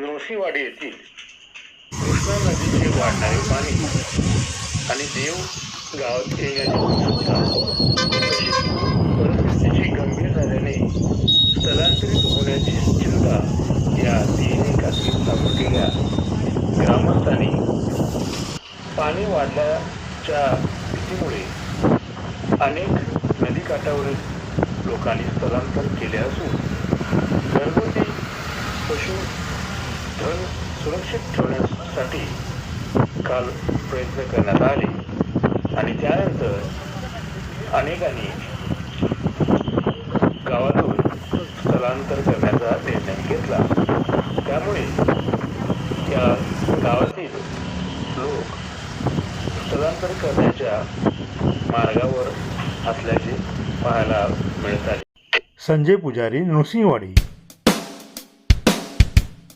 नृसिंहवाडी येथील कृष्णा नदीचे वाढणारे पाणी आणि देव गावात येण्याची परिस्थितीची गंभीर झाल्याने स्थलांतरित होण्याची चिंता या तिन्ही काश्मीर सापडलेल्या ग्रामस्थांनी पाणी वाढल्याच्या भीतीमुळे अनेक नदीकाठावरील लोकांनी स्थलांतर केले असून घरगुती धन सुरक्षित ठेवण्यासाठी काल प्रयत्न करण्यात आले. आणि त्यानंतर अनेकांनी गावातून स्थलांतर करण्याचा निर्णय घेतला. त्यामुळे या गावातील लोक स्थलांतर करण्याच्या मार्गावर असल्याचे पाहायला मिळत आहे. संजय पुजारी नृसिंहवाडी.